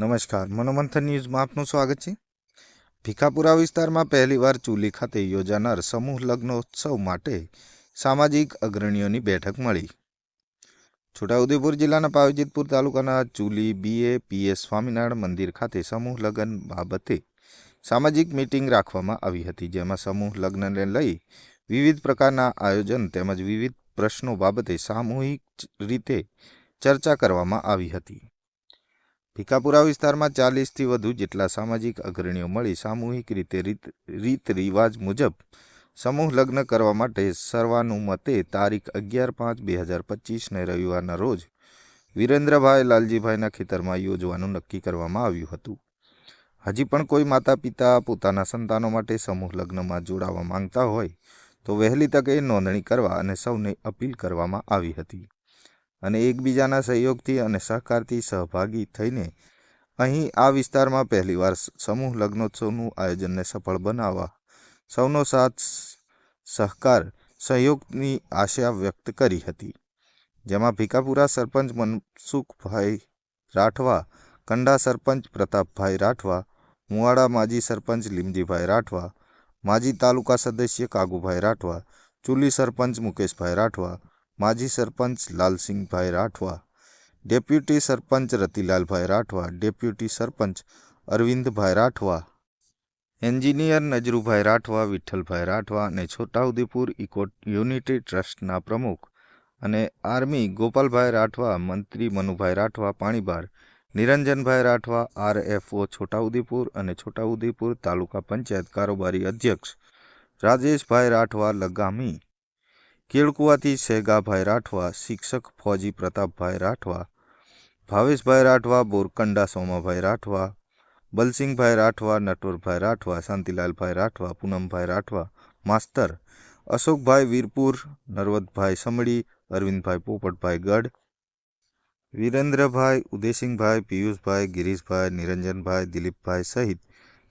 નમસ્કાર, મનોમંથન ન્યૂઝમાં આપનું સ્વાગત છે. ભીખાપુરા વિસ્તારમાં પહેલીવાર ચૂલી ખાતે યોજાનાર સમૂહ લગ્નોત્સવ માટે સામાજિક અગ્રણીઓની બેઠક મળી. છોટાઉદેપુર જિલ્લાના પાવીજેતપુર તાલુકાના ચૂલી બીએ પીએસ સ્વામિનારાયણ મંદિર ખાતે સમૂહ લગ્ન બાબતે સામાજિક મિટિંગ રાખવામાં આવી હતી, જેમાં સમૂહ લગ્નને લઈ વિવિધ પ્રકારના આયોજન તેમજ વિવિધ પ્રશ્નો બાબતે સામૂહિક રીતે ચર્ચા કરવામાં આવી હતી. ભીખાપુરા વિસ્તારમાં ચાલીસથી વધુ જેટલા સામાજિક અગ્રણીઓ મળી સામૂહિક રીતે રીત રિવાજ મુજબ સમૂહ લગ્ન કરવા માટે સર્વાનુમતે તારીખ અગિયાર પાંચ બે હજાર પચીસને રવિવારના રોજ વિરેન્દ્રભાઈ લાલજીભાઈના ખેતરમાં યોજવાનું નક્કી કરવામાં આવ્યું હતું. હજી પણ કોઈ માતા પિતા પોતાના સંતાનો માટે સમૂહ લગ્નમાં જોડાવા માંગતા હોય તો વહેલી તકે નોંધણી કરવા અને સૌને અપીલ કરવામાં આવી હતી. અને એકબીજાના સહયોગથી અને સહકારથી સહભાગી થઈને અહીં આ વિસ્તારમાં પહેલીવાર સમૂહ લગ્નોત્સવનું આયોજનને સફળ બનાવવા સૌનો સાથ સહકાર, સહયોગની આશા વ્યક્ત કરી હતી. જેમાં ભીકાપુરા સરપંચ મનસુખભાઈ રાઠવા, કંડા સરપંચ પ્રતાપભાઈ રાઠવા, મુવાડા માજી સરપંચ લીમજીભાઈ રાઠવા, માજી તાલુકા સદસ્ય કાગુભાઈ રાઠવા, ચૂલી સરપંચ મુકેશભાઈ રાઠવા માજી sarpanch Lalsinhbhai Rathwa, deputy sarpanch Ratilalbhai Rathwa, deputy sarpanch Arvindbhai Rathwa, engineer Najarubhai Rathwa, Vitthalbhai Rathwa અને છોટાઉદેપુર ઇકો યુનિટી ટ્રસ્ટના પ્રમુખ અને આર્મી ગોપાલભાઈ રાઠવા, મંત્રી મનુભાઈ રાઠવા, પાણીબાર, નિરંજનભાઈ રાઠવા, આરએફઓ છોટાઉદેપુર અને છોટાઉદેપુર તાલુકા પંચાયત કારોબારી અધ્યક્ષ, રાજેશભાઈ રાઠવા લગામી કેળકુવાથી શેગાભાઈ રાઠવા, શિક્ષક ફોજી પ્રતાપભાઈ રાઠવા, ભાવેશભાઈ રાઠવા, બોરકંડા સોમાભાઈ રાઠવા, બલસિંહભાઈ રાઠવા, નટવરભાઈ રાઠવા, શાંતિલાલભાઈ રાઠવા, પૂનમભાઈ રાઠવા, માસ્તર અશોકભાઈ વીરપુર નરવદભાઈ સમડી, અરવિંદભાઈ પોપટભાઈ ગઢ, વિરેન્દ્રભાઈ ઉદયસિંહભાઈ, પિયુષભાઈ, ગિરીશભાઈ, નિરંજનભાઈ, દિલીપભાઈ સહિત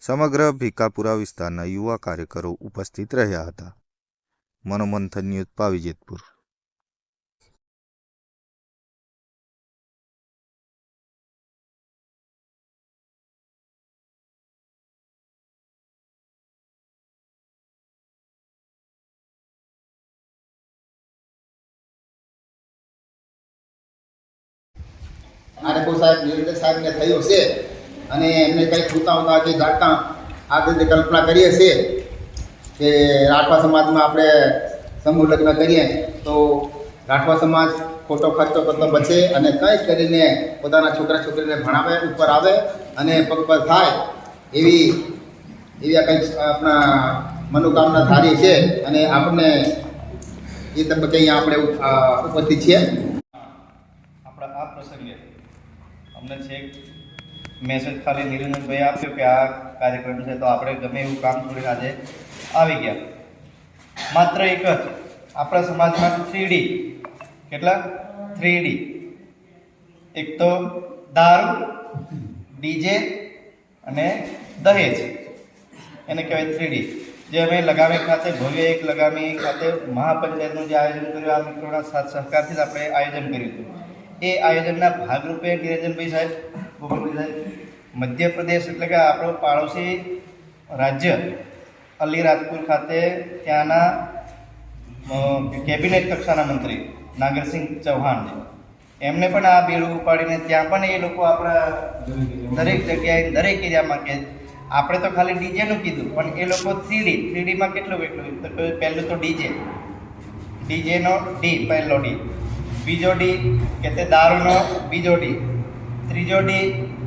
સમગ્ર ભીકાપુરા વિસ્તારના યુવા કાર્યકરો ઉપસ્થિત રહ્યા હતા. મનોમંથન ન્યૂઝ પાવીજેતપુર આરએફઓ સાહેબ નિરંજન સાહેબને થયું છે અને એમને કંઈક ઉતાવતા કે જાણતા. આગળ રીતે કલ્પના કરીએ છીએ. કે રાઠવા સમાજમાં આપણે સમૂહ લગ્ન કરીએ, તો રાઠવા સમાજ ખોટો ખર્ચો કરતો બચે અને કંઈક કરીને પોતાના છોકરા છોકરીને ભણાવે, ઉપર આવે અને પગ પર થાય એવી એવી આ કંઈક આપણા મનોકામના ધારી છે અને આપણને એ તબક્કે અહીંયા આપણે ઉપસ્થિત છીએ. આપણા આ પ્રસંગે અમને છેક મેસેજ ખાલી નિરંજનભાઈ આપ્યો કે આ કાર્યક્રમ છે તો આપણે ગમે એવું કામ છોડીને આજે આવી ગયા. માત્ર એક જ. આપણા સમાજમાં થ્રી કેટલા? થ્રી એક તો દારૂ, ડીજે અને દહેજ. એને કહેવાય થ્રી જે અમે લગામી ખાતે, ભવ્ય એક લગામી ખાતે મહાપંચાયતનું જે આયોજન કર્યું, આ મિત્રોના સાથ સહકારથી જ આપણે આયોજન કર્યું હતું. એ આયોજનના ભાગરૂપે નિરંજનભાઈ સાહેબ ગોપાલભાઈ સાહેબ, મધ્યપ્રદેશ એટલે કે આપણો પાડોશી રાજ્ય અલીરાજપુર ખાતે ત્યાંના કેબિનેટ કક્ષાના મંત્રી નાગરસિંહ ચૌહાણ એમને પણ આ બેડું ઉપાડીને ત્યાં પણ એ લોકો આપણા દરેક જગ્યાએ, દરેક એરિયામાં કે આપણે તો ખાલી ડીજેનું કીધું, પણ એ લોકો થ્રીડી, થ્રીડીમાં કેટલું કેટલું તો પહેલું તો ડીજે. ડીજેનો ડી, પહેલો ડી. બીજો ડી કે તે દારૂનો બીજો ડી. ત્રીજો ડી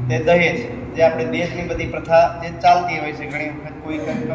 તે દહેજ, જે આપણે દેશની બધી પ્રથા જે ચાલતી હોય છે ઘણી વખત, કંઈ કંઈ